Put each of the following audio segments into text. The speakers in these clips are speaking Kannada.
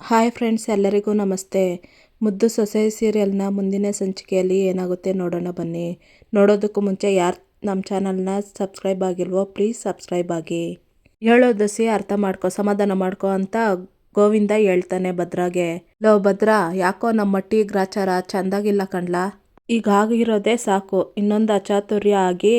ಹಾಯ್ ಫ್ರೆಂಡ್ಸ್, ಎಲ್ಲರಿಗೂ ನಮಸ್ತೆ. ಮುದ್ದು ಸೊಸೆ ಸೀರಿಯಲ್ನ ಮುಂದಿನ ಸಂಚಿಕೆಯಲ್ಲಿ ಏನಾಗುತ್ತೆ ನೋಡೋಣ ಬನ್ನಿ. ನೋಡೋದಕ್ಕೂ ಮುಂಚೆ ಯಾರು ನಮ್ಮ ಚಾನಲ್ನ ಸಬ್ಸ್ಕ್ರೈಬ್ ಆಗಿಲ್ವೋ ಪ್ಲೀಸ್ ಸಬ್ಸ್ಕ್ರೈಬ್ ಆಗಿ. ಹೇಳೋ ದಸಿ ಅರ್ಥ ಮಾಡ್ಕೊ, ಸಮಾಧಾನ ಮಾಡ್ಕೊ ಅಂತ ಗೋವಿಂದ ಹೇಳ್ತಾನೆ ಭದ್ರಾಗೆ. ಲೋ ಭದ್ರ, ಯಾಕೋ ನಮ್ಮ ಮಟ್ಟಿ ಗ್ರಾಚಾರ ಚಂದಾಗಿಲ್ಲ ಕಣ್ಲಾ? ಈಗ ಆಗಿರೋದೇ ಸಾಕು, ಇನ್ನೊಂದು ಅಚಾತುರ್ಯ ಆಗಿ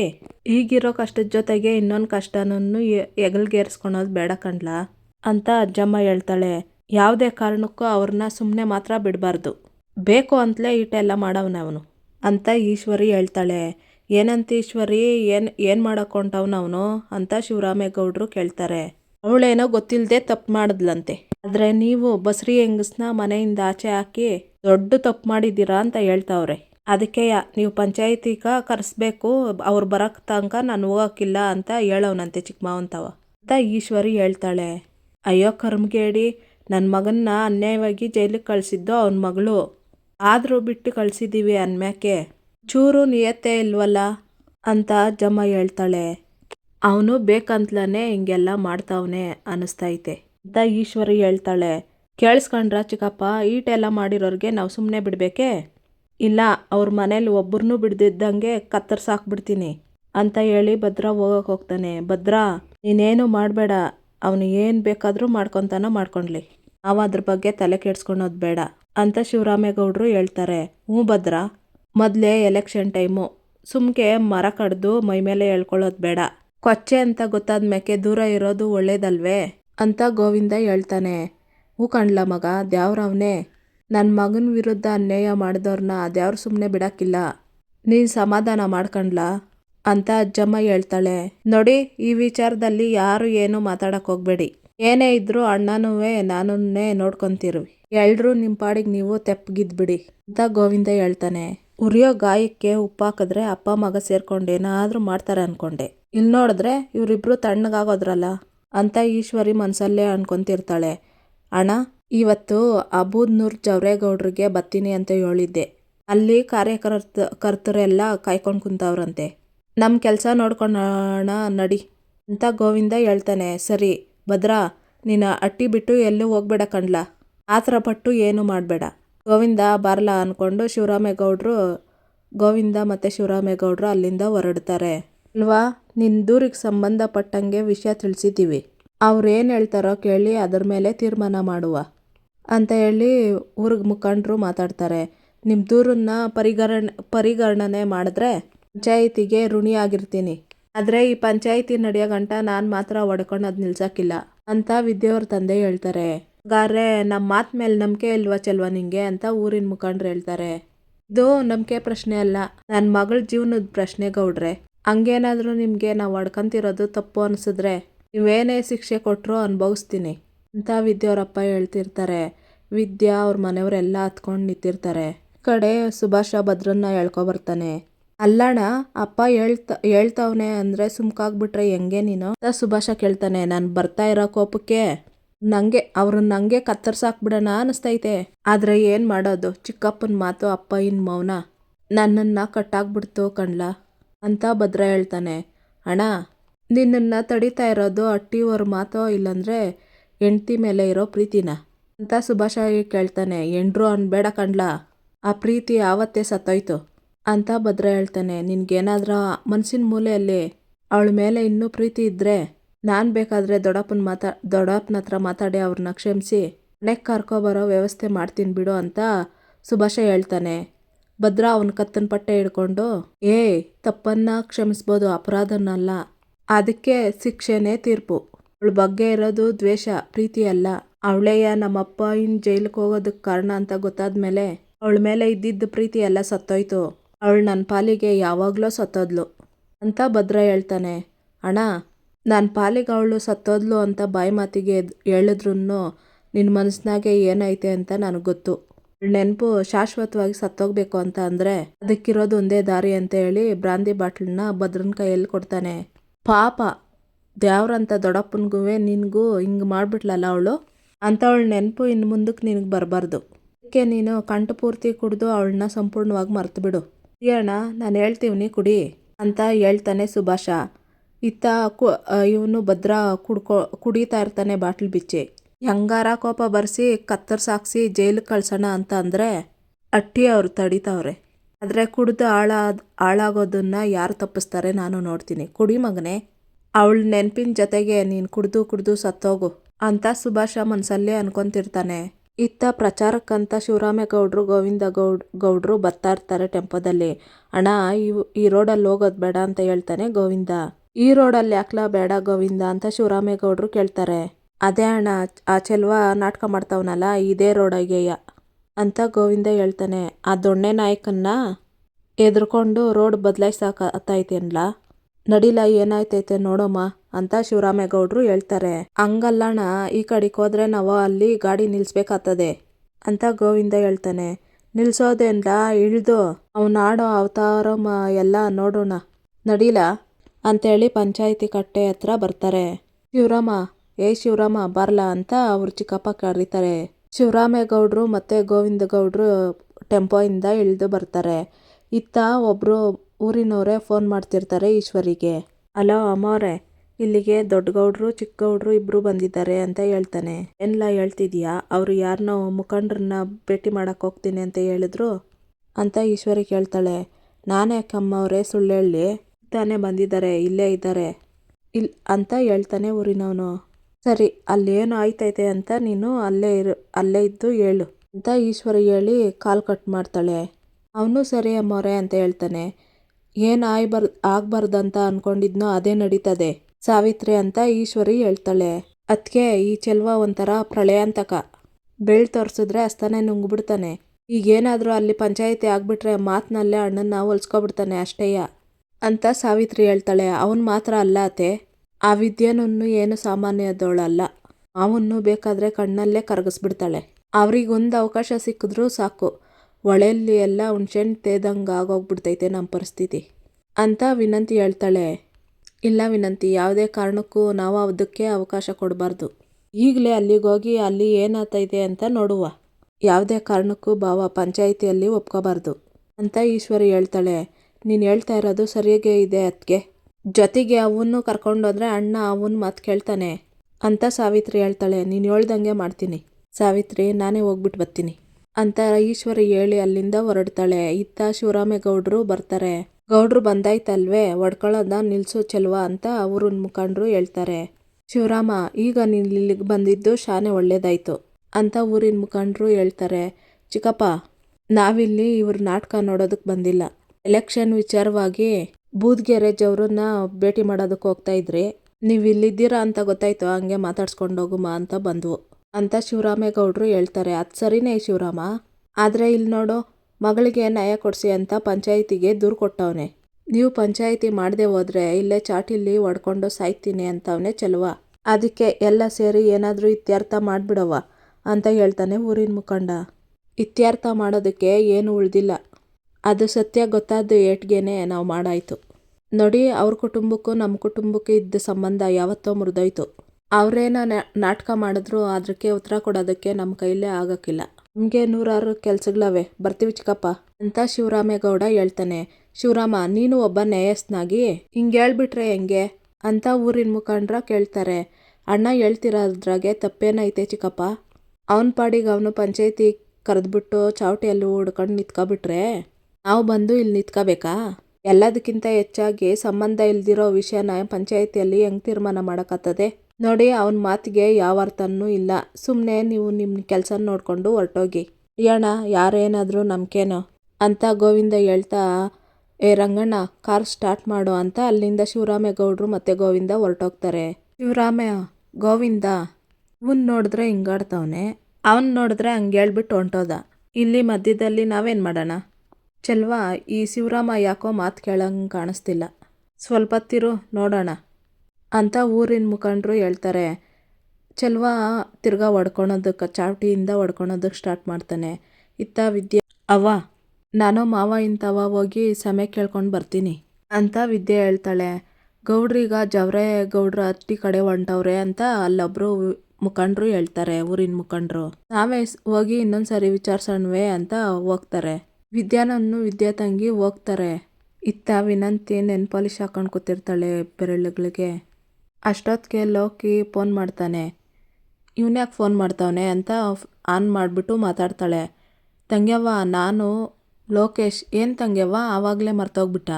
ಈಗಿರೋ ಕಷ್ಟದ ಜೊತೆಗೆ ಇನ್ನೊಂದು ಕಷ್ಟನೂ ಹೆಗಲ್ಗೇರಿಸ್ಕೊಳೋದು ಬೇಡ ಕಣ್ಲಾ? ಅಂತ ಅಜ್ಜಮ್ಮ ಹೇಳ್ತಾಳೆ. ಯಾವುದೇ ಕಾರಣಕ್ಕೂ ಅವ್ರನ್ನ ಸುಮ್ಮನೆ ಮಾತ್ರ ಬಿಡಬಾರ್ದು. ಬೇಕು ಅಂತಲೇ ಈಟೆಲ್ಲ ಮಾಡವನ ಅವನು. ಅಂತ ಈಶ್ವರಿ ಹೇಳ್ತಾಳೆ. ಏನಂತ ಈಶ್ವರಿ? ಏನು ಏನು ಮಾಡಕೊಂಡವನು ಅವನು? ಅಂತ ಶಿವರಾಮೇಗೌಡರು ಕೇಳ್ತಾರೆ. ಅವಳೇನೋ ಗೊತ್ತಿಲ್ಲದೆ ತಪ್ಪು ಮಾಡಿದ್ಲಂತೆ. ಆದರೆ ನೀವು ಬಸ್ರಿ ಹೆಂಗಸ್ನ ಮನೆಯಿಂದ ಆಚೆ ಹಾಕಿ ದೊಡ್ಡ ತಪ್ಪು ಮಾಡಿದ್ದೀರಾ ಅಂತ ಹೇಳ್ತಾವ್ರೆ. ಅದಕ್ಕೆ ನೀವು ಪಂಚಾಯತಿಗ ಕರೆಸ್ಬೇಕು. ಅವ್ರು ಬರೋಕ್ ತನಕ ನಾನು ಹೋಗೋಕ್ಕಿಲ್ಲ ಅಂತ ಹೇಳವನಂತೆ ಚಿಕ್ಕ ಮಾವಂತವ ಅಂತ ಈಶ್ವರಿ ಹೇಳ್ತಾಳೆ. ಅಯ್ಯೋ ಕರ್ಮಗೇಡಿ ನನ್ನ ಮಗನ್ನ ಅನ್ಯಾಯವಾಗಿ ಜೈಲಿಗೆ ಕಳಿಸಿದ್ದು ಅವನ ಮಗಳು. ಆದರೂ ಬಿಟ್ಟು ಕಳಿಸಿದ್ದೀವಿ ಅನ್ಮ್ಯಾಕೆ? ಚೂರು ನಿಯತ್ತೆ ಇಲ್ವಲ್ಲ? ಅಂತ ಜಮ್ಮ ಹೇಳ್ತಾಳೆ. ಅವನು ಬೇಕಂತಲೇ ಹಿಂಗೆಲ್ಲ ಮಾಡ್ತಾವನೆ ಅನ್ನಿಸ್ತೈತೆ ಅಂತ ಈಶ್ವರಿ ಹೇಳ್ತಾಳೆ. ಕೇಳಿಸ್ಕೊಂಡ್ರ ಚಿಕ್ಕಪ್ಪ, ಈಟೆಲ್ಲ ಮಾಡಿರೋರಿಗೆ ನಾವು ಸುಮ್ಮನೆ ಬಿಡಬೇಕೆ? ಇಲ್ಲ, ಅವ್ರ ಮನೇಲಿ ಒಬ್ಬರನ್ನೂ ಬಿಡ್ದಿದ್ದಂಗೆ ಕತ್ತರ್ಸಾಕ್ಬಿಡ್ತೀನಿ ಅಂತ ಹೇಳಿ ಭದ್ರ ಹೋಗಕ್ಕೆ ಹೋಗ್ತಾನೆ. ಭದ್ರ, ನೀನೇನು ಮಾಡಬೇಡ. ಅವನು ಏನು ಬೇಕಾದರೂ ಮಾಡ್ಕೊತಾನೋ ಮಾಡ್ಕೊಳ್ಲಿ ನಾವು ಅದ್ರ ಬಗ್ಗೆ ತಲೆ ಕೆಡ್ಸ್ಕೊಳೋದು ಬೇಡ ಅಂತ ಶಿವರಾಮೇಗೌಡರು ಹೇಳ್ತಾರೆ. ಹ್ಞೂ ಭದ್ರ, ಮೊದಲೇ ಎಲೆಕ್ಷನ್ ಟೈಮು ಸುಮ್ಕೆ ಮರ ಕಡ್ದು ಮೈ ಮೇಲೆ ಹೇಳ್ಕೊಳ್ಳೋದು ಬೇಡ. ಕೊಚ್ಚೆ ಅಂತ ಗೊತ್ತಾದ ಮೇಕೆ ದೂರ ಇರೋದು ಒಳ್ಳೇದಲ್ವೇ? ಅಂತ ಗೋವಿಂದ ಹೇಳ್ತಾನೆ. ಹೂ ಕಣ್ಲ ಮಗ ದ್ಯಾವ್ರವನೇ ನನ್ನ ಮಗನ ವಿರುದ್ಧ ಅನ್ಯಾಯ ಮಾಡಿದವ್ರನ್ನ ದ್ಯಾವ್ರು ಸುಮ್ಮನೆ ಬಿಡಕ್ಕಿಲ್ಲ. ನೀನು ಸಮಾಧಾನ ಮಾಡ್ಕಂಡ್ಲ ಅಂತ ಅಜ್ಜಮ್ಮ ಹೇಳ್ತಾಳೆ. ನೋಡಿ, ಈ ವಿಚಾರದಲ್ಲಿ ಯಾರು ಏನು ಮಾತಾಡಕ್ಕೆ ಹೋಗ್ಬೇಡಿ. ಏನೇ ಇದ್ರೂ ಅಣ್ಣನೂ ನಾನನ್ನೇ ನೋಡ್ಕೊಂತಿರುವಿ ಎಲ್ರೂ ನಿಮ್ಮ ಪಾಡಿಗೆ ನೀವು ತೆಪ್ಪಗಿದ್ಬಿಡಿ ಅಂತ ಗೋವಿಂದ ಹೇಳ್ತಾನೆ. ಉರಿಯೋ ಗಾಯಕ್ಕೆ ಉಪ್ಪು ಹಾಕಿದ್ರೆ ಅಪ್ಪ ಮಗ ಸೇರ್ಕೊಂಡು ಏನಾದರೂ ಮಾಡ್ತಾರೆ ಅನ್ಕೊಂಡೆ. ಇಲ್ಲಿ ನೋಡಿದ್ರೆ ಇವರಿಬ್ರು ತಣ್ಣಗಾಗೋದ್ರಲ್ಲ ಅಂತ ಈಶ್ವರಿ ಮನಸ್ಸಲ್ಲೇ ಅನ್ಕೊಂತಿರ್ತಾಳೆ. ಅಣ್ಣ, ಇವತ್ತು ಅಬೂದ್ನೂರ್ ಜವರೇಗೌಡ್ರಿಗೆ ಬತ್ತೀನಿ ಅಂತ ಹೇಳಿದ್ದೆ. ಅಲ್ಲಿ ಕಾರ್ಯಕರ್ತ, ಕರ್ತರೆಲ್ಲ ಕಾಯ್ಕೊಂಡು ಕುಂತವ್ರಂತೆ. ನಮ್ಮ ಕೆಲಸ ನೋಡ್ಕೊಳೋಣ ನಡಿ ಅಂತ ಗೋವಿಂದ ಹೇಳ್ತಾನೆ. ಸರಿ ಭದ್ರಾ, ನಿನ್ನ ಅಟ್ಟಿ ಬಿಟ್ಟು ಎಲ್ಲೂ ಹೋಗ್ಬೇಡ ಕಣ್ಲ. ಆ ಥರ ಪಟ್ಟು ಏನು ಮಾಡಬೇಡ. ಗೋವಿಂದ ಬರಲ್ಲ ಅಂದ್ಕೊಂಡು ಶಿವರಾಮೇಗೌಡರು, ಗೋವಿಂದ ಮತ್ತು ಶಿವರಾಮೇಗೌಡರು ಅಲ್ಲಿಂದ ಹೊರಡ್ತಾರೆ. ಅಲ್ವಾ? ನಿನ್ನ ದೂರಿಗೆ ಸಂಬಂಧಪಟ್ಟಂಗೆ ವಿಷಯ ತಿಳಿಸಿದ್ದೀವಿ. ಅವ್ರು ಏನು ಹೇಳ್ತಾರೋ ಕೇಳಿ ಅದ್ರ ಮೇಲೆ ತೀರ್ಮಾನ ಮಾಡುವ. ಅಂತ ಹೇಳಿ ಊರಿಗೆ ಮುಖಂಡರು ಮಾತಾಡ್ತಾರೆ. ನಿಮ್ಮ ದೂರನ್ನ ಪರಿಗಣ ಪರಿಗಣನೆ ಮಾಡಿದ್ರೆ ಪಂಚಾಯಿತಿಗೆ ಋಣಿಯಾಗಿರ್ತೀನಿ. ಆದರೆ ಈ ಪಂಚಾಯಿತಿ ನಡೆಯೋ ಗಂಟ ನಾನು ಮಾತ್ರ ಹೊಡ್ಕೊಂಡು ಅದು ನಿಲ್ಸೋಕ್ಕಿಲ್ಲ. ಅಂತ ವಿದ್ಯೆಯವ್ರ ತಂದೆ ಹೇಳ್ತಾರೆ. ಗಾರೆ ನಮ್ಮ ಮಾತು ಮೇಲೆ ನಂಬಿಕೆ ಇಲ್ವಾ ಚಲ್ವಾ ನಿಂಗೆ ಅಂತ ಊರಿನ ಮುಖಂಡ್ರು ಹೇಳ್ತಾರೆ. ಇದು ನಂಬಿಕೆ ಪ್ರಶ್ನೆ ಅಲ್ಲ ನನ್ನ ಮಗಳ ಜೀವನದ ಪ್ರಶ್ನೆ ಗೌಡ್ರೆ. ಹಂಗೇನಾದರೂ ನಿಮಗೆ ನಾವು ಹೊಡ್ಕೊಂತಿರೋದು ತಪ್ಪು ಅನಿಸಿದ್ರೆ ನೀವೇನೇ ಶಿಕ್ಷೆ ಕೊಟ್ಟರು ಅನುಭವಿಸ್ತೀನಿ ಅಂತ ವಿದ್ಯೆಯವರಪ್ಪ ಹೇಳ್ತಿರ್ತಾರೆ. ವಿದ್ಯಾ ಅವ್ರ ಮನೆಯವರೆಲ್ಲ ಹತ್ಕೊಂಡು ನಿಂತಿರ್ತಾರೆ. ಕಡೆ ಸುಭಾಷ ಭದ್ರನ್ನ ಹೇಳ್ಕೊಬರ್ತಾನೆ ಅಲ್ಲಣ್ಣ, ಅಪ್ಪ ಹೇಳ್ತ, ಹೇಳ್ತವ್ನೆ ಅಂದ್ರೆ ಸುಮ್ಕಾಗ್ಬಿಟ್ರೆ ಹೆಂಗೆ ನೀನು? ಅಂತ ಸುಭಾಷ ಕೇಳ್ತಾನೆ. ನಾನು ಬರ್ತಾ ಇರೋ ಕೋಪಕ್ಕೆ ನಂಗೆ, ಅವ್ರನ್ನ ನಂಗೆ ಕತ್ತರ್ಸಾಕ್ಬಿಡೋಣ ಅನಿಸ್ತೈತೆ. ಆದ್ರೆ ಏನು ಮಾಡೋದು? ಚಿಕ್ಕಪ್ಪನ ಮಾತು, ಅಪ್ಪ ಇನ್ ಮೌನ. ನನ್ನನ್ನು ಕಟ್ಟಾಕ್ಬಿಡ್ತು ಕಣ್ಲ? ಅಂತ ಭದ್ರ ಹೇಳ್ತಾನೆ. ಅಣ್ಣ, ನಿನ್ನನ್ನು ತಡಿತಾ ಇರೋದು ಅಟ್ಟಿಯವ್ರ ಮಾತೋ ಇಲ್ಲಂದ್ರೆ ಹೆಂಡ್ತಿ ಮೇಲೆ ಇರೋ ಪ್ರೀತಿನ? ಅಂತ ಸುಭಾಷ ಕೇಳ್ತಾನೆ. ಎಂಡ್ರು ಅನ್ಬೇಡ ಕಣ್ಲ. ಆ ಪ್ರೀತಿ ಆವತ್ತೇ ಸತ್ತೋಯ್ತು. ಅಂತ ಭದ್ರ ಹೇಳ್ತಾನೆ. ನಿನಗೇನಾದ್ರೂ ಮನಸ್ಸಿನ ಮೂಲೆಯಲ್ಲಿ ಅವಳ ಮೇಲೆ ಇನ್ನೂ ಪ್ರೀತಿ ಇದ್ದರೆ ನಾನು ಬೇಕಾದರೆ ದೊಡ್ಡಪ್ಪನ ಮಾತಾ, ದೊಡ್ಡಪ್ಪನ ಹತ್ರ ಮಾತಾಡಿ ಅವ್ರನ್ನ ಕ್ಷಮಿಸಿ ಮನೆಗೆ ಕರ್ಕೊಬರೋ ವ್ಯವಸ್ಥೆ ಮಾಡ್ತೀನಿ ಬಿಡು ಅಂತ ಸುಭಾಷ ಹೇಳ್ತಾನೆ. ಭದ್ರ ಅವನ ಕತ್ತನ ಪಟ್ಟೆ ಹಿಡ್ಕೊಂಡು, ಏಯ್ ತಪ್ಪನ್ನ ಕ್ಷಮಿಸ್ಬೋದು ಅಪರಾಧನಲ್ಲ ಅದಕ್ಕೆ ಶಿಕ್ಷೆನೇ ತೀರ್ಪು. ಅವಳ ಬಗ್ಗೆ ಇರೋದು ದ್ವೇಷ, ಪ್ರೀತಿ ಅಲ್ಲ. ಅವಳೆಯ ನಮ್ಮಪ್ಪ ಇನ್ನು ಜೈಲಿಗೆ ಹೋಗೋದಕ್ಕೆ ಕಾರಣ ಅಂತ ಗೊತ್ತಾದ ಮೇಲೆ ಅವಳ ಮೇಲೆ ಇದ್ದಿದ್ದ ಪ್ರೀತಿ ಎಲ್ಲ ಸತ್ತೋಯ್ತು. ಅವಳು ನನ್ನ ಪಾಲಿಗೆ ಯಾವಾಗಲೂ ಸತ್ತೋದ್ಲು ಅಂತ ಭದ್ರ ಹೇಳ್ತಾನೆ. ಅಣ್ಣ ನನ್ನ ಪಾಲಿಗೆ ಅವಳು ಸತ್ತೋದ್ಲು ಅಂತ ಬಾಯಿ ಮಾತಿಗೆ ಹೇಳಿದ್ರು ನಿನ್ನ ಮನಸ್ಸಿನಾಗೆ ಏನೈತೆ ಅಂತ ನನಗೆ ಗೊತ್ತು. ನೆನಪು ಶಾಶ್ವತವಾಗಿ ಸತ್ತೋಗ್ಬೇಕು ಅಂತ ಅಂದರೆ ಅದಕ್ಕಿರೋದು ಒಂದೇ ದಾರಿ ಅಂತ ಹೇಳಿ ಬ್ರಾಂದಿ ಬಾಟ್ಲನ್ನ ಭದ್ರನ ಕೈಯಲ್ಲಿ ಕೊಡ್ತಾನೆ. ಪಾಪ, ದೇವ್ರಂತ ದೊಡ್ಡಪ್ಪನಿಗೂ ನಿನಗೂ ಹಿಂಗೆ ಮಾಡಿಬಿಟ್ಲಲ್ಲ ಅವಳು? ಅಂತ ಅಂಥವಳ ನೆನಪು ಇನ್ನು ಮುಂದಕ್ಕೆ ನಿನಗೆ ಬರಬಾರ್ದು. ಅದಕ್ಕೆ ನೀನು ಕಂಠಪೂರ್ತಿ ಕುಡಿದು ಅವಳನ್ನ ಸಂಪೂರ್ಣವಾಗಿ ಮರ್ತು ಬಿಡು ಅಣ್ಣ ನಾನು ಹೇಳ್ತೀವ್ನಿ ಕುಡಿ ಅಂತ ಹೇಳ್ತಾನೆ ಸುಭಾಷ. ಇತ್ತ ಕು, ಇವನು ಭದ್ರ ಕುಡ್ಕೊ, ಕುಡಿತಾ ಇರ್ತಾನೆ ಬಾಟ್ಲ್ ಬಿಚ್ಚಿ. ಹೆಂಗಾರ ಕೋಪ ಬರ್ಸಿ ಕತ್ತರ್ಸಾಕ್ಸಿ ಜೈಲಿಗೆ ಕಳ್ಸೋಣ ಅಂತ ಅಂದರೆ ಅಟ್ಟಿ ಅವರು ತಡಿತಾವ್ರೆ. ಆದರೆ ಕುಡಿದು ಹಾಳಾದ ಹಾಳಾಗೋದನ್ನು ಯಾರು ತಪ್ಪಿಸ್ತಾರೆ ನಾನು ನೋಡ್ತೀನಿ. ಕುಡಿ ಮಗನೇ, ಅವಳ ನೆನಪಿನ ಜೊತೆಗೆ ನೀನು ಕುಡಿದು ಕುಡಿದು ಸತ್ತೋಗು ಅಂತ ಸುಭಾಷ ಮನಸಲ್ಲೇ ಅನ್ಕೊಂತಿರ್ತಾನೆ. ಇತ್ತ ಪ್ರಚಾರಕ್ಕಂತ ಶಿವರಾಮೇಗೌಡ್ರು ಗೋವಿಂದ ಗೌಡ್, ಗೌಡ್ರು ಬರ್ತಾ ಇರ್ತಾರೆ ಟೆಂಪೋದಲ್ಲಿ. ಅಣ್ಣ ಈ ರೋಡಲ್ಲಿ ಹೋಗೋದು ಬೇಡ ಅಂತ ಹೇಳ್ತಾನೆ ಗೋವಿಂದ. ಈ ರೋಡಲ್ಲಿ ಯಾಕ್ಲ ಬೇಡ ಗೋವಿಂದ ಅಂತ ಶಿವರಾಮೇಗೌಡ್ರು ಕೇಳ್ತಾರೆ. ಅದೇ ಅಣ್ಣ, ಆ ಚೆಲ್ವ ನಾಟಕ ಮಾಡ್ತಾವನಲ್ಲ, ಇದೇ ರೋಡಾಗೆಯ ಅಂತ ಗೋವಿಂದ ಹೇಳ್ತಾನೆ. ಆ ದೊಣ್ಣೆ ನಾಯಕನ್ನ ಎದ್ರುಕೊಂಡು ರೋಡ್ ಬದಲಾಯಿಸಕತ್ತೈತೇನ್ಲ ನಡಿಲ, ಏನಾಯ್ತೈತೆ ನೋಡಮ್ಮ ಅಂತ ಶಿವರಾಮೇಗೌಡ್ರು ಹೇಳ್ತಾರೆ. ಹಂಗಲ್ಲಣ್ಣ, ಈ ಕಡೆಗೆ ಹೋದ್ರೆ ನಾವು ಅಲ್ಲಿ ಗಾಡಿ ನಿಲ್ಲಿಸ್ಬೇಕಾಗ್ತದೆ ಅಂತ ಗೋವಿಂದ ಹೇಳ್ತಾನೆ. ನಿಲ್ಸೋದೇನ್ಲ, ಇಳ್ದು, ಅವನು ಆಡೋ ಅವತಾರ ಎಲ್ಲ ನೋಡೋಣ. ನಡಿಲ ಅಂತೇಳಿ ಪಂಚಾಯಿತಿ ಕಟ್ಟೆ ಹತ್ರ ಬರ್ತಾರೆ. ಶಿವರಾಮ, ಏ ಶಿವರಾಮ, ಬರಲಾ ಅಂತ ಅವ್ರ ಚಿಕ್ಕಪ್ಪ ಕರೀತಾರೆ. ಶಿವರಾಮೇಗೌಡ್ರು ಮತ್ತು ಗೋವಿಂದ ಗೌಡ್ರು ಟೆಂಪೋಯಿಂದ ಇಳಿದು ಬರ್ತಾರೆ. ಇತ್ತ ಒಬ್ಬರು ಊರಿನವರೇ ಫೋನ್ ಮಾಡ್ತಿರ್ತಾರೆ ಈಶ್ವರಿಗೆ. ಅಲೋ ಅಮ್ಮವ್ರೆ, ಇಲ್ಲಿಗೆ ದೊಡ್ಡ ಗೌಡ್ರು ಚಿಕ್ಕ ಗೌಡ್ರು ಇಬ್ಬರು ಬಂದಿದ್ದಾರೆ ಅಂತ ಹೇಳ್ತಾನೆ. ಎಲ್ಲ ಹೇಳ್ತಿದ್ಯಾ? ಅವರು ಯಾರನ್ನೋ ಮುಖಂಡ್ರನ್ನ ಭೇಟಿ ಮಾಡಕ್ಕೆ ಹೋಗ್ತೀನಿ ಅಂತ ಹೇಳಿದ್ರು? ಅಂತ ಈಶ್ವರಿ ಕೇಳ್ತಾಳೆ. ನಾನೇ ಕಮ್ಮ ಸುಳ್ಳು ಹೇಳಿ. ತಾನೇ ಬಂದಿದ್ದಾರೆ, ಇಲ್ಲೇ ಇದ್ದಾರೆ. ಇಲ್ ಅಂತ ಹೇಳ್ತಾನೆ ಊರಿನವನು. ಸರಿ, ಅಲ್ಲೇನು ಆಯ್ತೈತೆ ಅಂತ ನೀನು ಅಲ್ಲೇ ಇರು, ಅಲ್ಲೇ ಇದ್ದು ಹೇಳು. ಅಂತ ಈಶ್ವರಿ ಹೇಳಿ ಕಾಲ್ ಕಟ್ ಮಾಡ್ತಾಳೆ. ಅವನು ಸರಿ ಅಮ್ಮವ್ರೆ, ಅಂತ ಹೇಳ್ತಾನೆ. ಏನು ಆಯ್ಬಾರ್ ಆಗ್ಬಾರ್ದಂತ ಅನ್ಕೊಂಡಿದ್ನೋ ಅದೇ ನಡೀತದೆ. ಸಾವಿತ್ರಿ ಅಂತ ಈಶ್ವರಿ ಹೇಳ್ತಾಳೆ. ಅದಕ್ಕೆ ಈ ಚೆಲ್ವ ಒಂಥರ ಪ್ರಳಯಾಂತಕ. ಬೆಳ್ ತೋರಿಸಿದ್ರೆ ಅಸ್ತಾನೆ ನುಂಗ್ಬಿಡ್ತಾನೆ. ಈಗೇನಾದರೂ ಅಲ್ಲಿ ಪಂಚಾಯಿತಿ ಆಗ್ಬಿಟ್ರೆ ಮಾತಿನಲ್ಲೇ ಅಣ್ಣನ ಹೊಲ್ಸ್ಕೊಬಿಡ್ತಾನೆ ಅಷ್ಟೇಯ. ಅಂತ ಸಾವಿತ್ರಿ ಹೇಳ್ತಾಳೆ. ಅವನು ಮಾತ್ರ ಅಲ್ಲ ಅತೆ ಆ ವಿದ್ಯೆನನ್ನು ಏನು ಸಾಮಾನ್ಯದವಳಲ್ಲ ಅವನ್ನು ಬೇಕಾದರೆ ಕಣ್ಣಲ್ಲೇ ಕರಗಿಸ್ಬಿಡ್ತಾಳೆ. ಅವ್ರಿಗೊಂದು ಅವಕಾಶ ಸಿಕ್ಕಿದ್ರೂ ಸಾಕು. ಒಳೆಯಲ್ಲಿ ಎಲ್ಲ ಹುಣ್ಸೆಹಣ್ಣು ತೇದಂಗೆ ಆಗೋಗ್ಬಿಡ್ತೈತೆ ನಮ್ಮ ಪರಿಸ್ಥಿತಿ. ಅಂತ ವಿನಂತಿ ಹೇಳ್ತಾಳೆ. ಇಲ್ಲ ವಿನಂತಿ, ಯಾವುದೇ ಕಾರಣಕ್ಕೂ ನಾವು ಅದಕ್ಕೆ ಅವಕಾಶ ಕೊಡಬಾರ್ದು. ಈಗಲೇ ಅಲ್ಲಿಗೆ ಹೋಗಿ ಅಲ್ಲಿ ಏನಾಗ್ತೈತೆ ಅಂತ ನೋಡುವ. ಯಾವುದೇ ಕಾರಣಕ್ಕೂ ಭಾವ ಪಂಚಾಯಿತಿಯಲ್ಲಿ ಒಪ್ಕೋಬಾರ್ದು. ಅಂತ ಈಶ್ವರಿ ಹೇಳ್ತಾಳೆ. ನೀನು ಹೇಳ್ತಾ ಇರೋದು ಸರಿಯಾಗೇ ಇದೆ ಅದಕ್ಕೆ ಜೊತೆಗೆ ಅವನ್ನು ಕರ್ಕೊಂಡೋದ್ರೆ ಅಣ್ಣ ಅವನ ಮಾತು ಕೇಳ್ತಾನೆ. ಅಂತ ಸಾವಿತ್ರಿ ಹೇಳ್ತಾಳೆ. ನೀನು ಹೇಳ್ದಂಗೆ ಮಾಡ್ತೀನಿ. ಸಾವಿತ್ರಿ, ನಾನೇ ಹೋಗ್ಬಿಟ್ಟು ಬರ್ತೀನಿ. ಅಂತ ಈಶ್ವರಿ ಹೇಳಿ ಅಲ್ಲಿಂದ ಹೊರಡ್ತಾಳೆ. ಇತ್ತ ಶಿವರಾಮೇಗೌಡರು ಬರ್ತಾರೆ. ಗೌಡ್ರು ಬಂದಾಯ್ತಲ್ವೇ? ಒಡ್ಕೊಳ್ಳೋದ ನಿಲ್ಸೋ ಚೆಲ್ವಾ ಅಂತ ಅವರು ಮುಖಂಡರು ಹೇಳ್ತಾರೆ. ಶಿವರಾಮ, ಈಗ ನೀನು ಇಲ್ಲಿಗೆ ಬಂದಿದ್ದು ಶಾನೆ ಒಳ್ಳೇದಾಯ್ತು ಅಂತ ಊರಿನ ಮುಖಂಡರು ಹೇಳ್ತಾರೆ. ಚಿಕ್ಕಪ್ಪ, ನಾವಿಲ್ಲಿ ಇವ್ರ ನಾಟಕ ನೋಡೋದಕ್ಕೆ ಬಂದಿಲ್ಲ. ಎಲೆಕ್ಷನ್ ವಿಚಾರವಾಗಿ ಬೂದ್ಗೆರೆಜ್ ಅವ್ರನ್ನ ಭೇಟಿ ಮಾಡೋದಕ್ಕೆ ಹೋಗ್ತಾ ಇದ್ರಿ. ನೀವು ಇಲ್ಲಿದ್ದೀರಾ ಅಂತ ಗೊತ್ತಾಯ್ತು. ಹಂಗೆ ಮಾತಾಡ್ಸ್ಕೊಂಡು ಹೋಗುಮ ಅಂತ ಬಂದ್ವು. ಅಂತ ಶಿವರಾಮೇಗೌಡರು ಹೇಳ್ತಾರೆ. ಅದು ಸರಿನೇ ಶಿವರಾಮ. ಆದರೆ ಇಲ್ಲಿ ನೋಡು, ಮಗಳಿಗೆ ನ್ಯಾಯ ಕೊಡಿಸಿ ಅಂತ ಪಂಚಾಯಿತಿಗೆ ದೂರು ಕೊಟ್ಟವನೆ. ನೀವು ಪಂಚಾಯಿತಿ ಮಾಡದೆ ಹೋದರೆ ಇಲ್ಲೇ ಚಾಟಿಲಿ ಹೊಡ್ಕೊಂಡು ಸಾಯ್ತೀನಿ ಅಂತವನೇ ಚೆಲುವ. ಅದಕ್ಕೆ ಎಲ್ಲ ಸೇರಿ ಏನಾದರೂ ಇತ್ಯರ್ಥ ಮಾಡಿಬಿಡವ ಅಂತ ಹೇಳ್ತಾನೆ ಊರಿನ ಮುಖಂಡ. ಇತ್ಯರ್ಥ ಮಾಡೋದಕ್ಕೆ ಏನು ಉಳಿದಿಲ್ಲ. ಅದು ಸತ್ಯ ಗೊತ್ತಾದ ಏಟ್ಗೆನೆ ನಾವು ಮಾಡಾಯಿತು. ನೋಡಿ, ಅವ್ರ ಕುಟುಂಬಕ್ಕೂ ನಮ್ಮ ಕುಟುಂಬಕ್ಕೂ ಇದ್ದ ಸಂಬಂಧ ಯಾವತ್ತೋ ಮುರಿದೋಯ್ತು. ಅವರೇನೋ ನಾಟಕ ಮಾಡಿದ್ರು ಅದಕ್ಕೆ ಉತ್ತರ ಕೊಡೋದಕ್ಕೆ ನಮ್ಮ ಕೈಲೇ ಆಗೋಕ್ಕಿಲ್ಲ. ನಿಮಗೆ ನೂರಾರು ಕೆಲಸಗಳವೆ, ಬರ್ತೀವಿ ಚಿಕ್ಕಪ್ಪ. ಅಂತ ಶಿವರಾಮೇಗೌಡ ಹೇಳ್ತಾನೆ. ಶಿವರಾಮ, ನೀನು ಒಬ್ಬ ನ್ಯಾಯಸ್ಥನಾಗಿ? ಹಿಂಗೆ ಹೇಳ್ಬಿಟ್ರೆ ಹೆಂಗೆ? ಅಂತ ಊರಿನ ಮುಖಂಡ್ರ ಕೇಳ್ತಾರೆ. ಅಣ್ಣ ಹೇಳ್ತಿರೋದ್ರಾಗೆ ತಪ್ಪೇನೈತೆ ಚಿಕ್ಕಪ್ಪ? ಅವನ ಪಾಡಿಗೆ ಅವನು ಪಂಚಾಯತಿ ಕರೆದ್ಬಿಟ್ಟು ಚಾವಟಿಯಲ್ಲಿ ಹುಡ್ಕೊಂಡು ನಿಂತ್ಕೊಬಿಟ್ರೆ ನಾವು ಬಂದು ಇಲ್ಲಿ ನಿಂತ್ಕೋಬೇಕಾ? ಎಲ್ಲದಕ್ಕಿಂತ ಹೆಚ್ಚಾಗಿ ಸಂಬಂಧ ಇಲ್ದಿರೋ ವಿಷಯನ ಪಂಚಾಯಿತಿಯಲ್ಲಿ ಹೆಂಗೆ ತೀರ್ಮಾನ ಮಾಡೋಕ್ಕಾಗ್ತದೆ ನೋಡಿ, ಅವನ ಮಾತಿಗೆ ಯಾವ ಅರ್ಥನೂ ಇಲ್ಲ. ಸುಮ್ಮನೆ ನೀವು ನಿಮ್ಮ ಕೆಲಸ ನೋಡಿಕೊಂಡು ಹೊರಟೋಗಿ. ಅಯ್ಯಣ್ಣ, ಯಾರೇನಾದರೂ ನಂಬಿಕೆನೋ? ಅಂತ ಗೋವಿಂದ ಹೇಳ್ತಾ, ಏ ರಂಗಣ್ಣ, ಕಾರ್ ಸ್ಟಾರ್ಟ್ ಮಾಡು ಅಂತ ಅಲ್ಲಿಂದ ಶಿವರಾಮೇಗೌಡರು ಮತ್ತು ಗೋವಿಂದ ಹೊರಟೋಗ್ತಾರೆ. ಶಿವರಾಮ, ಗೋವಿಂದ? ಇವನ್ ನೋಡಿದ್ರೆ ಹಿಂಗಾಡ್ತವನೆ. ಅವನ್ ನೋಡಿದ್ರೆ ಹಂಗೆ ಹೇಳ್ಬಿಟ್ಟು ಹೊಂಟೋದ. ಇಲ್ಲಿ ಮಧ್ಯದಲ್ಲಿ ನಾವೇನು ಮಾಡೋಣ? ಚೆಲ್ವಾ, ಈ ಶಿವರಾಮ ಯಾಕೋ ಮಾತು ಕೇಳಂಗೆ ಕಾಣಿಸ್ತಿಲ್ಲ. ಸ್ವಲ್ಪ ಹೊತ್ತಿರು ನೋಡೋಣ. ಅಂತ ಊರಿನ ಮುಖಂಡರು ಹೇಳ್ತಾರೆ. ಚೆಲ್ವ ತಿರ್ಗಾ ಹೊಡ್ಕೊಳೋದಕ್ಕೆ ಚಾವಟಿಯಿಂದ ಹೊಡ್ಕೊಳೋದಕ್ಕೆ ಸ್ಟಾರ್ಟ್ ಮಾಡ್ತಾನೆ. ಇತ್ತ ವಿದ್ಯೆ, ಅವ್ವ, ನಾನು ಮಾವ ಇಂಥವ ಹೋಗಿ ಸಮಯ ಕೇಳ್ಕೊಂಡು ಬರ್ತೀನಿ ಅಂತ ವಿದ್ಯೆ ಹೇಳ್ತಾಳೆ. ಗೌಡ್ರೀಗ ಜವರೇ, ಗೌಡ್ರ ಅತ್ತಿ ಕಡೆ ಹೊಂಟವ್ರೆ ಅಂತ ಅಲ್ಲೊಬ್ಬರು ಮುಖಂಡರು ಹೇಳ್ತಾರೆ, ಊರಿನ ಮುಖಂಡರು. ನಾವೇ ಹೋಗಿ ಇನ್ನೊಂದು ಸರಿ ವಿಚಾರಿಸೋಣವೇ ಅಂತ ಹೋಗ್ತಾರೆ. ವಿದ್ಯಾನನ್ನು ವಿದ್ಯಾ ತಂಗಿ ಹೋಗ್ತಾರೆ. ಇತ್ತ ವಿನಂತಿ ನೆನ್ಪಾಲಿಶ್ ಹಾಕೊಂಡು ಕೂತಿರ್ತಾಳೆ ಬೆರಳುಗಳಿಗೆ. ಅಷ್ಟೊತ್ತಿಗೆ ಲೋಕಿ ಫೋನ್ ಮಾಡ್ತಾನೆ. ಇವನ್ಯಾಕೆ ಫೋನ್ ಮಾಡ್ತಾವನೆ? ಅಂತ ಆನ್ ಮಾಡಿಬಿಟ್ಟು ಮಾತಾಡ್ತಾಳೆ. ತಂಗ್ಯವ್ವ, ನಾನು ಲೋಕೇಶ್. ಏನು ತಂಗ್ಯವ್ವ? ಆವಾಗಲೇ ಮರ್ತೋಗ್ಬಿಟ್ಟ.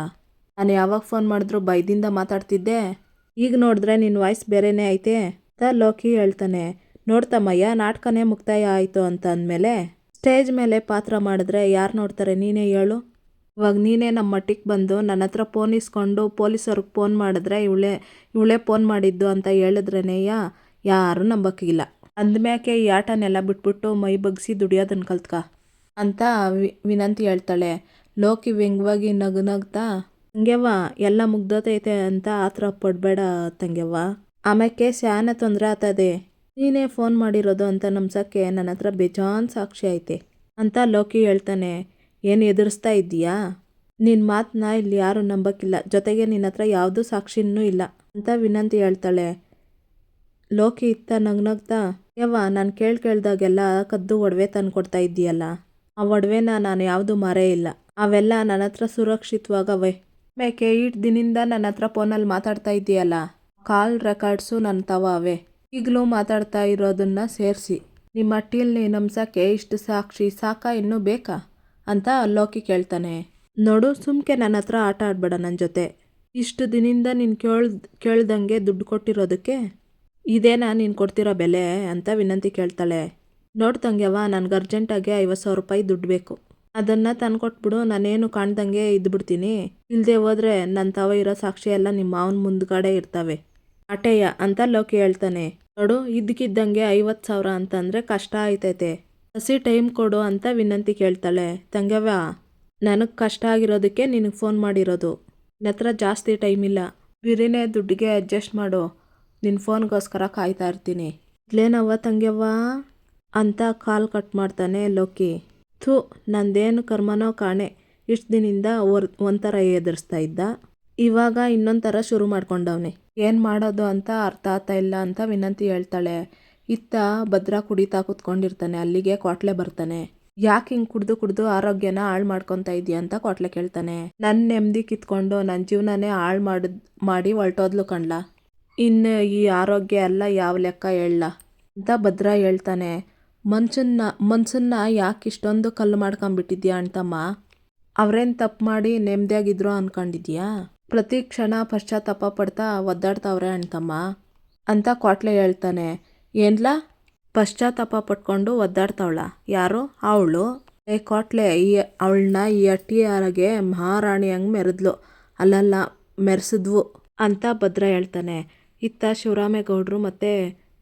ನಾನು ಯಾವಾಗ ಫೋನ್ ಮಾಡಿದ್ರು ಬೈದಿಂದ ಮಾತಾಡ್ತಿದ್ದೆ. ಈಗ ನೋಡಿದ್ರೆ ನಿನ್ನ ವಾಯ್ಸ್ ಬೇರೆನೇ ಐತೆ. ಅಂತ ಲೋಕಿ ಹೇಳ್ತಾನೆ. ನೋಡ್ತಮ್ಮಯ್ಯ ನಾಟಕನೇ ಮುಕ್ತಾಯ ಆಯಿತು ಅಂತ ಅಂದಮೇಲೆ, ಸ್ಟೇಜ್ ಮೇಲೆ ಪಾತ್ರ ಮಾಡಿದ್ರೆ ಯಾರು ನೋಡ್ತಾರೆ? ನೀನೇ ಹೇಳು. ಇವಾಗ ನೀನೇ ನಮ್ಮ ಮಟ್ಟಿಗೆ ಬಂದು ನನ್ನ ಹತ್ರ ಫೋನ್ ಇಸ್ಕೊಂಡು ಪೊಲೀಸವ್ರಿಗೆ ಫೋನ್ ಮಾಡಿದ್ರೆ ಇವಳೇ ಇವಳೇ ಫೋನ್ ಮಾಡಿದ್ದು ಅಂತ ಹೇಳಿದ್ರೇನೆಯ್ಯ ಯಾರೂ ನಂಬಕ್ಕಿಲ್ಲ. ಅಂದಮ್ಯಾಕೆ ಈ ಆಟನೆಲ್ಲ ಬಿಟ್ಬಿಟ್ಟು ಮೈ ಬಗ್ಸಿ ದುಡಿಯೋದನ್ನು ಕಲ್ತ್ಕ ಅಂತ ವಿನಂತಿ ಹೇಳ್ತಾಳೆ. ಲೋಕಿ ವ್ಯಂಗ್ಯವಾಗಿ ನಗು ನಗ್ತಾ, ತಂಗ್ಯವ್ವ, ಎಲ್ಲ ಮುಗ್ದೋತೈತೆ ಅಂತ ಆತರ ಪಡಬೇಡ ತಂಗ್ಯವ್ವ. ಆಮ್ಯಾಕೆ ಸ್ಯಾನ ತೊಂದರೆ ಆತದೆ ನೀನೇ ಫೋನ್ ಮಾಡಿರೋದು ಅಂತ ನಮ್ಸಕ್ಕೆ ನನ್ನ ಹತ್ರ ಬೇಜಾನ್ ಸಾಕ್ಷಿ ಐತೆ ಅಂತ ಲೋಕಿ ಹೇಳ್ತಾನೆ. ಏನು ಎದುರಿಸ್ತಾ ಇದ್ದೀಯಾ? ನಿನ್ನ ಮಾತನ್ನ ಇಲ್ಲಿ ಯಾರೂ ನಂಬಕ್ಕಿಲ್ಲ. ಜೊತೆಗೆ ನಿನ್ನ ಹತ್ರ ಯಾವುದೂ ಸಾಕ್ಷಿನೂ ಇಲ್ಲ. ಅಂತ ವಿನಂತಿ ಹೇಳ್ತಾಳೆ. ಲೋಕಿ ಇತ್ತ ನಗ್ನಗ್ತಾ, ಯವ್ವ, ನಾನು ಕೇಳಿ ಕೇಳ್ದಾಗೆಲ್ಲ ಕದ್ದು ಒಡವೆ ತಂದು ಕೊಡ್ತಾ ಇದ್ದೀಯಲ್ಲ. ಆ ಒಡವೆನ ನಾನು ಯಾವುದೂ ಮರೇ ಇಲ್ಲ. ಅವೆಲ್ಲ ನನ್ನ ಹತ್ರ ಸುರಕ್ಷಿತವಾಗವೆ. ಮೇಕೆ ಈಟ್ ದಿನಿಂದ ನನ್ನ ಹತ್ರ ಫೋನಲ್ಲಿ ಮಾತಾಡ್ತಾ ಇದ್ದೀಯಲ್ಲ. ಕಾಲ್ ರೆಕಾರ್ಡ್ಸು ನನ್ನ ತವ ಅವೆ. ಈಗಲೂ ಮಾತಾಡ್ತಾ ಇರೋದನ್ನ ಸೇರಿಸಿ. ನಿಮ್ಮ ಅಟ್ಟಿಯಲ್ಲಿ ನಮ್ಸಕ್ಕೆ ಇಷ್ಟು ಸಾಕ್ಷಿ ಸಾಕ ಇನ್ನೂ ಬೇಕಾ? ಅಂತ ಲೋಕಿ ಕೇಳ್ತಾನೆ. ನೋಡು, ಸುಮ್ಕೆ ನನ್ನ ಹತ್ರ ಆಟ ಆಡಬೇಡ ನನ್ನ ಜೊತೆ. ಇಷ್ಟು ದಿನದಿಂದ ನೀನು ಕೇಳ್, ಕೇಳ್ದಂಗೆ ದುಡ್ಡು ಕೊಟ್ಟಿರೋದಕ್ಕೆ? ಇದೇನಾ ನೀನು ಕೊಡ್ತಿರೋ ಬೆಲೆ ಅಂತ ವಿನಂತಿ ಕೇಳ್ತಾಳೆ. ನೋಡ್ತಂಗ್ಯವ್ವ ನನಗೆ ಅರ್ಜೆಂಟಾಗಿ ಐವತ್ತು ಸಾವಿರ ರೂಪಾಯಿ ದುಡ್ಡು ಬೇಕು. ಅದನ್ನು ತಂದ್ಕೊಟ್ಬಿಡು, ನಾನೇನು ಕಾಣ್ದಂಗೆ ಇದ್ಬಿಡ್ತೀನಿ. ಇಲ್ಲದೆ ಹೋದರೆ ನನ್ನ ತವ ಇರೋ ಸಾಕ್ಷಿ ಎಲ್ಲ ನಿಮ್ಮ ಮಾವನ ಮುಂದ್ಗಡೆ ಇರ್ತವೆ. ಅಟೇಯ ಅಂತ ಲೋಕಿ ಹೇಳ್ತಾನೆ. ನೋಡು ಇದ್ದಕ್ಕಿದ್ದಂಗೆ ಐವತ್ತು ಸಾವಿರ ಅಂತಂದರೆ ಕಷ್ಟ ಆಯ್ತೈತೆ. ಹಸಿ ಟೈಮ್ ಕೊಡು ಅಂತ ವಿನಂತಿ ಕೇಳ್ತಾಳೆ. ತಂಗವ್ವ, ನನಗೆ ಕಷ್ಟ ಆಗಿರೋದಕ್ಕೆ ನಿನಗೆ ಫೋನ್ ಮಾಡಿರೋದು. ನತ್ರ ಜಾಸ್ತಿ ಟೈಮ್ ಇಲ್ಲ. ಬಿರಿನೇ ದುಡ್ಡಿಗೆ ಅಡ್ಜಸ್ಟ್ ಮಾಡು. ನಿನ್ನ ಫೋನ್ಗೋಸ್ಕರ ಕಾಯ್ತಾ ಇರ್ತೀನಿ. ಇಲ್ಲೇನವ್ವ ತಂಗ್ಯವ್ವ? ಅಂತ ಕಾಲ್ ಕಟ್ ಮಾಡ್ತಾನೆ ಲೋಕಿ. ಥೂ, ನಂದೇನು ಕರ್ಮನೋ ಕಾಣೆ. ಇಷ್ಟು ದಿನದಿಂದ ಒರ್ ಒಂಥರ ಎದುರಿಸ್ತಾ ಇದ್ದ. ಇವಾಗ ಇನ್ನೊಂದು ಥರ ಶುರು ಮಾಡ್ಕೊಂಡವನೆ. ಏನು ಮಾಡೋದು ಅಂತ ಅರ್ಥ ಆಗ್ತಾ ಇಲ್ಲ ಅಂತ ವಿನಂತಿ ಹೇಳ್ತಾಳೆ. ಇತ್ತ ಭದ್ರಾ ಕುಡಿತಾ ಕುತ್ಕೊಂಡಿರ್ತಾನೆ. ಅಲ್ಲಿಗೆ ಕ್ವಾಟ್ಲೆ ಬರ್ತಾನೆ. ಯಾಕೆ ಹಿಂಗೆ ಕುಡ್ದು ಕುಡ್ದು ಆರೋಗ್ಯನ ಹಾಳು ಮಾಡ್ಕೊತಾ ಇದೀಯ ಅಂತ ಕೊಟ್ಲೆ ಕೇಳ್ತಾನೆ. ನನ್ನ ನೆಮ್ಮದಿ ಕಿತ್ಕೊಂಡು ನನ್ನ ಜೀವನನೇ ಹಾಳು ಮಾಡಿದ್ ಮಾಡಿ ಹೊಲ್ಟೋದ್ಲು ಕಣ್ಲ. ಇನ್ನು ಈ ಆರೋಗ್ಯ ಎಲ್ಲ ಯಾವ ಲೆಕ್ಕ ಹೇಳ ಅಂತ ಭದ್ರಾ ಹೇಳ್ತಾನೆ. ಮನ್ಸನ್ನ ಮನ್ಸನ್ನ ಯಾಕೆ ಇಷ್ಟೊಂದು ಕಲ್ಲು ಮಾಡ್ಕೊಂಬಿಟ್ಟಿದ್ಯಾ ಅಂತಮ್ಮ? ಅವ್ರೇನು ತಪ್ಪು ಮಾಡಿ ನೆಮ್ಮದಿಯಾಗಿದ್ರು ಅನ್ಕೊಂಡಿದ್ಯಾ? ಪ್ರತಿ ಕ್ಷಣ ಪಶ್ಚಾತ್ತಾಪ ಪಡ್ತಾ ಒದ್ದಾಡ್ತಾವ್ರೆ ಅಣ್ತಮ್ಮ ಅಂತ ಕ್ವಾಟ್ಲೆ ಹೇಳ್ತಾನೆ. ಏನ್ಲ? ಪಶ್ಚಾತ್ತಾಪ ಪಟ್ಕೊಂಡು ಒದ್ದಾಡ್ತಾವಳ. ಯಾರು? ಅವಳು. ಏ ಕೊಟ್ಲೆ, ಈ ಅವಳನ್ನ ಈ ಅಟ್ಟಿಯಾರಿಗೆ ಮಹಾರಾಣಿ ಹಂಗೆ ಮೆರೆದ್ಲು. ಅಲ್ಲಲ್ಲ, ಮೆರೆಸಿದ್ವು ಅಂತ ಭದ್ರ ಹೇಳ್ತಾನೆ. ಇತ್ತ ಶಿವರಾಮೇಗೌಡರು ಮತ್ತು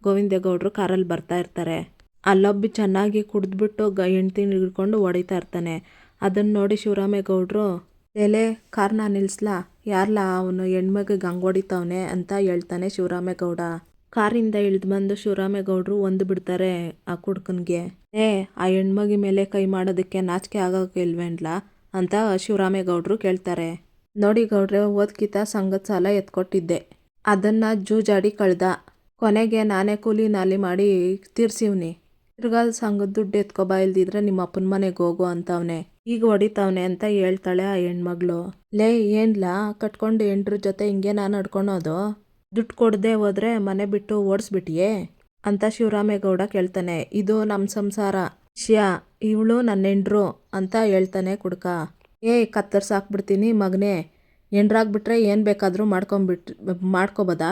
ಗೋವಿಂದೇಗೌಡರು ಕಾರಲ್ಲಿ ಬರ್ತಾ ಇರ್ತಾರೆ. ಅಲ್ಲೊಬ್ಬ ಚೆನ್ನಾಗಿ ಕುಡಿದ್ಬಿಟ್ಟು ಗ ಹೆಂಡ್ತಿನ ಹಿಡ್ಕೊಂಡು ಹೊಡಿತಾ ಇರ್ತಾನೆ. ಅದನ್ನು ನೋಡಿ ಶಿವರಾಮೇಗೌಡರು, ಎಲೆ, ಕಾರ್ನ ನಿಲ್ಲಿಸ್ಲಾ ಯಾರ್ಲ ಅವನು ಹೆಣ್ಮಗಿಗೆ ಹಂಗೆ ಹೊಡಿತಾವನೆ? ಅಂತ ಹೇಳ್ತಾನೆ ಶಿವರಾಮೇಗೌಡ. ಕಾರಿಂದ ಇಳಿದು ಬಂದು ಶಿವರಾಮೇಗೌಡರು ಒಂದು ಬಿಡ್ತಾರೆ ಆ ಕುಡ್ಕನ್ಗೆ. ಏ, ಆ ಹೆಣ್ಮಗಿ ಮೇಲೆ ಕೈ ಮಾಡೋದಕ್ಕೆ ನಾಚಿಕೆ ಆಗೋಕೆ ಇಲ್ವೇನ್ಲಾ? ಅಂತ ಶಿವರಾಮೇಗೌಡರು ಕೇಳ್ತಾರೆ. ನೋಡಿ ಗೌಡ್ರೆ ಓದ್ಕಿತ ಸಂಘದ ಸಾಲ ಎತ್ಕೊಟ್ಟಿದ್ದೆ. ಅದನ್ನ ಜೂಜಾಡಿ ಕಳ್ದ. ಕೊನೆಗೆ ನಾನೇ ಕೂಲಿ ನಾಲಿ ಮಾಡಿ ತೀರ್ಸಿವ್ನಿ. ತಿರ್ಗಾಲ್ ಸಂಘದ ದುಡ್ಡು ಎತ್ಕೊಬಾ ಇಲ್ದಿದ್ರೆ ನಿಮ್ಮ ಅಪ್ಪನ ಮನೆಗೆ ಹೋಗು ಅಂತವ್ನೆ. ಈಗ ಹೊಡಿತಾವ್ನೆ ಅಂತ ಹೇಳ್ತಾಳೆ ಆ ಹೆಣ್ಮಗಳು. ಲೇ, ಏನ್ಲಾ? ಕಟ್ಕೊಂಡು ಹೆಂಡ್ರ ಜೊತೆ ಹಿಂಗೆ ನಾನು ನಡ್ಕೊಳೋದು? ದುಡ್ಡು ಕೊಡದೆ ಹೋದ್ರೆ ಮನೆ ಬಿಟ್ಟು ಓಡಿಸ್ಬಿಟ್ಟಿಯೇ ಅಂತ ಶಿವರಾಮೇಗೌಡ ಕೇಳ್ತಾನೆ. ಇದು ನಮ್ಮ ಸಂಸಾರ. ವಿಷಯ ಇವಳು ನನ್ನ ಹೆಂಡ್ರು ಅಂತ ಹೇಳ್ತಾನೆ ಕುಡ್ಕ. ಏ ಕತ್ತರ್ಸಾಕ್ಬಿಡ್ತೀನಿ ಮಗನೇ. ಹೆಂಡ್ರಾಗ್ಬಿಟ್ರೆ ಏನು ಬೇಕಾದರೂ ಮಾಡ್ಕೊಂಬಿಟ್, ಮಾಡ್ಕೊಬೋದಾ?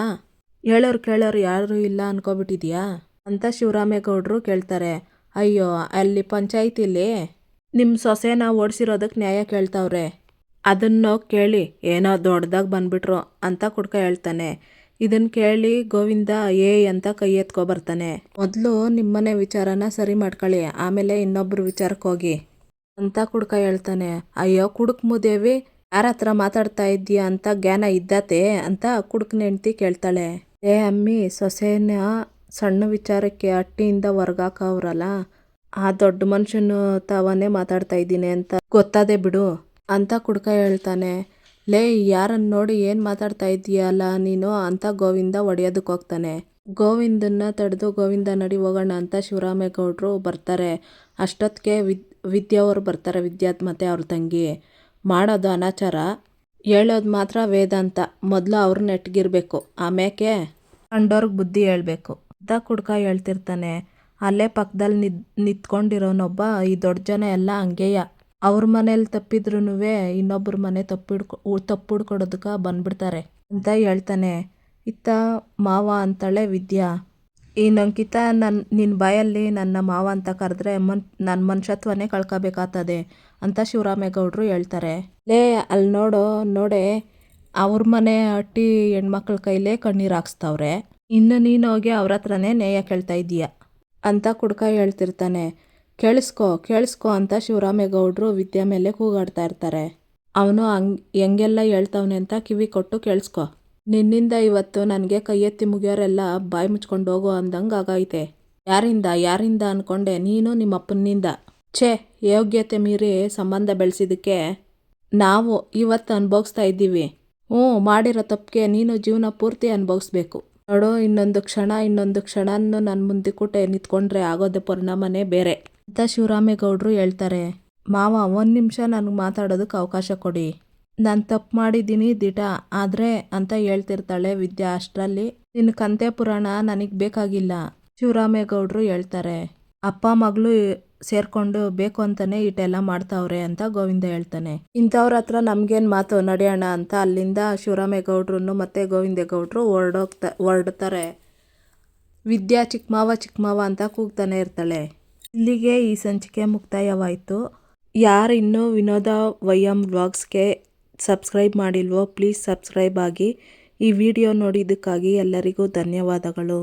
ಹೇಳೋರು ಕೇಳೋರು ಯಾರು ಇಲ್ಲ ಅನ್ಕೊಬಿಟ್ಟಿದ್ಯಾ? ಅಂತ ಶಿವರಾಮೇಗೌಡರು ಕೇಳ್ತಾರೆ. ಅಯ್ಯೋ, ಅಲ್ಲಿ ಪಂಚಾಯಿತಿಲಿ ನಿಮ್ಮ ಸೊಸೆನ ಓಡಿಸಿರೋದಕ್ಕೆ ನ್ಯಾಯ ಕೇಳ್ತಾವ್ರೆ. ಅದನ್ನು ಕೇಳಿ ಏನೋ ದೊಡ್ಡದಾಗಿ ಬಂದ್ಬಿಟ್ರು ಅಂತ ಕುಡ್ಕ ಹೇಳ್ತಾನೆ. ಇದನ್ನು ಕೇಳಿ ಗೋವಿಂದ, ಏ ಅಂತ ಕೈ ಎತ್ಕೊ ಬರ್ತಾನೆ. ಮೊದಲು ನಿಮ್ಮನೆ ವಿಚಾರನ ಸರಿ ಮಾಡ್ಕೊಳ್ಳಿ ಆಮೇಲೆ ಇನ್ನೊಬ್ರು ವಿಚಾರಕ್ಕೆ ಹೋಗಿ ಅಂತ ಕುಡ್ಕ ಹೇಳ್ತಾನೆ. ಅಯ್ಯೋ, ಕುಡುಕ್ ಮುದೇವಿ, ಯಾರ ಹತ್ರ ಮಾತಾಡ್ತಾ ಇದ್ದೀಯಾ ಅಂತ ಜ್ಞಾನ ಇದ್ದಾತೆ ಅಂತ ಕುಡುಕ್ನ ಹೆಂಡ್ತಿ ಕೇಳ್ತಾಳೆ. ಏ ಅಮ್ಮಿ, ಸೊಸೆನ ಸಣ್ಣ ವಿಚಾರಕ್ಕೆ ಅಟ್ಟಿಯಿಂದ ಹೊರ್ಗಾಕವ್ರಲ್ಲ ಆ ದೊಡ್ಡ ಮನುಷ್ಯನ ತಾವನೇ ಮಾತಾಡ್ತಾ ಇದ್ದೀನಿ ಅಂತ ಗೊತ್ತಾದೆ ಬಿಡು ಅಂತ ಕುಡ್ಕ ಹೇಳ್ತಾನೆ. ಲೇ ಯಾರನ್ನ ನೋಡಿ ಏನು ಮಾತಾಡ್ತಾ ಇದೀಯಲ್ಲ ನೀನು ಅಂತ ಗೋವಿಂದ ಹೊಡೆಯೋದಕ್ಕೆ ಹೋಗ್ತಾನೆ. ಗೋವಿಂದನ್ನ ತಡೆದು ಗೋವಿಂದ ನಡಿ ಹೋಗೋಣ ಅಂತ ಶಿವರಾಮೇಗೌಡರು ಬರ್ತಾರೆ. ಅಷ್ಟೊತ್ತಿಗೆ ವಿದ್ ವಿದ್ಯಾವ್ರು ಬರ್ತಾರೆ, ವಿದ್ಯಾತ್ ಮತ್ತು ಅವ್ರ ತಂಗಿ. ಮಾಡೋದು ಅನಾಚಾರ? ಹೇಳೋದು ಮಾತ್ರ ವೇದಾಂತ ಮೊದಲು ಅವ್ರು ನೆಟ್ಗಿರ್ಬೇಕು. ಆಮ್ಯಾಕೆ? ಕಂಡೋರ್ಗೆ ಬುದ್ಧಿ ಹೇಳಬೇಕು. ಅಂತ ಕುಡ್ಕ ಹೇಳ್ತಿರ್ತಾನೆ. ಅಲ್ಲೇ ಪಕ್ಕದಲ್ಲಿ ನಿದ್, ನಿಂತ್ಕೊಂಡಿರೋನೊಬ್ಬ, ಈ ದೊಡ್ಡ ಜನ ಎಲ್ಲ ಹಂಗೆಯ. ಅವ್ರ ಮನೇಲಿ ತಪ್ಪಿದ್ರೂ ಇನ್ನೊಬ್ಬರ ಮನೆ ತಪ್ಪಿಡ್ಕೊ ತಪ್ಪಿಡ್ಕೊಡೋದಕ್ಕೆ ಬಂದ್ಬಿಡ್ತಾರೆ ಅಂತ ಹೇಳ್ತಾನೆ. ಇತ್ತ ಮಾವ ಅಂತಾಳೆ ವಿದ್ಯಾ. ಈ ನಂಕಿತ ನನ್ನ ನಿನ್ನ ಬಾಯಲ್ಲಿ ನನ್ನ ಮಾವ ಅಂತ ಕರೆದ್ರೆ ಮನ್ ನನ್ನ ಮನುಷ್ಯತ್ವನೇ ಕಳ್ಕೊಬೇಕಾಗ್ತದೆ ಅಂತ ಶಿವರಾಮೇಗೌಡರು ಹೇಳ್ತಾರೆ. ಲೇ, ಅಲ್ಲಿ ನೋಡು, ನೋಡೆ, ಅವ್ರ ಮನೆ ಅಟ್ಟಿ ಹೆಣ್ಮಕ್ಳ ಕೈಲೇ ಕಣ್ಣೀರು ಹಾಕ್ಸ್ತವ್ರೆ. ಇನ್ನು ನೀನು ಹೋಗಿ ಅವ್ರ ಹತ್ರನೇ ನೇಯ ಕೇಳ್ತಾ ಇದೀಯ ಅಂತ ಕುಡ್ಕ ಹೇಳ್ತಿರ್ತಾನೆ. ಕೇಳಿಸ್ಕೊ ಕೇಳಿಸ್ಕೊ ಅಂತ ಶಿವರಾಮೇಗೌಡರು ವಿದ್ಯಾ ಮೇಲೆ ಕೂಗಾಡ್ತಾ ಇರ್ತಾರೆ. ಅವನು ಹಂಗ್, ಹೆಂಗೆಲ್ಲ ಹೇಳ್ತವನೆ ಅಂತ ಕಿವಿ ಕೊಟ್ಟು ಕೇಳಿಸ್ಕೊ. ನಿನ್ನಿಂದ ಇವತ್ತು ನನಗೆ ಕೈ ಎತ್ತಿ ಮುಗಿಯೋರೆಲ್ಲ ಬಾಯಿ ಮುಚ್ಕೊಂಡು ಹೋಗೋ ಅಂದಂಗೆ ಆಗೈತೆ ಯಾರಿಂದ ಯಾರಿಂದ ಅನ್ಕೊಂಡೆ ನೀನು ನಿಮ್ಮ ಅಪ್ಪನಿಂದ ಛೇ, ಯೋಗ್ಯತೆ ಮೀರಿ ಸಂಬಂಧ ಬೆಳೆಸಿದ್ದಕ್ಕೆ ನಾವು ಇವತ್ತು ಅನುಭವಿಸ್ತಾ ಇದ್ದೀವಿ. ಹ್ಞೂ, ಮಾಡಿರೋ ತಪ್ಪಿಗೆ ನೀನು ಜೀವನ ಪೂರ್ತಿ ಅನುಭವಿಸ್ಬೇಕು. ನೋಡು, ಇನ್ನೊಂದು ಕ್ಷಣ, ಇನ್ನೊಂದು ಕ್ಷಣನೂ ನನ್ನ ಮುಂದೆ ಕೂಟೆ ನಿಂತ್ಕೊಂಡ್ರೆ ಆಗೋದು ಪರಿಣಾಮನೇ ಬೇರೆ. ಅಂತ ಶಿವರಾಮೇಗೌಡರು ಹೇಳ್ತಾರೆ, ಮಾವ, ಒಂದು ನಿಮಿಷ ನನಗೆ ಮಾತಾಡೋದಕ್ಕೆ ಅವಕಾಶ ಕೊಡಿ. ನಾನು ತಪ್ಪು ಮಾಡಿದ್ದೀನಿ ದಿಟ, ಆದರೆ ಅಂತ ಹೇಳ್ತಿರ್ತಾಳೆ ವಿದ್ಯಾ ಅಷ್ಟರಲ್ಲಿ. ನಿನ್ನ ಕಂತೆ ಪುರಾಣ ನನಗೆ ಬೇಕಾಗಿಲ್ಲ, ಶಿವರಾಮೇಗೌಡರು ಹೇಳ್ತಾರೆ. ಅಪ್ಪ ಮಗಳು ಸೇರ್ಕೊಂಡು ಬೇಕು ಅಂತಾನೆ ಇಟ್ಟೆಲ್ಲ ಮಾಡ್ತಾವ್ರೆ ಅಂತ ಗೋವಿಂದ ಹೇಳ್ತಾನೆ. ಇಂಥವ್ರ ಹತ್ರ ನಮ್ಗೇನು ಮಾತು ನಡೆಯೋಣ ಅಂತ ಅಲ್ಲಿಂದ ಶಿವರಾಮೇಗೌಡ್ರು ಮತ್ತೆ ಗೋವಿಂದೇಗೌಡರು ಹೊರಡೋಗ್ತಾ ಹೊರಡ್ತಾರೆ ವಿದ್ಯಾ ಚಿಕ್ಕಮಾವ ಚಿಕ್ಕಮಾವ ಅಂತ ಕೂಗ್ತಾನೆ ಇರ್ತಾಳೆ. ಇಲ್ಲಿಗೆ ಈ ಸಂಚಿಕೆ ಮುಕ್ತಾಯವಾಯಿತು. ಯಾರು ಇನ್ನೂ ವಿನೋದ ವೈಯಂ ವ್ಲಾಗ್ಸ್ಗೆ ಸಬ್ಸ್ಕ್ರೈಬ್ ಮಾಡಿಲ್ವೋ, ಪ್ಲೀಸ್ ಸಬ್ಸ್ಕ್ರೈಬ್ ಆಗಿ ಈ ವಿಡಿಯೋ ನೋಡಿದ್ದಕ್ಕಾಗಿ ಎಲ್ಲರಿಗೂ ಧನ್ಯವಾದಗಳು.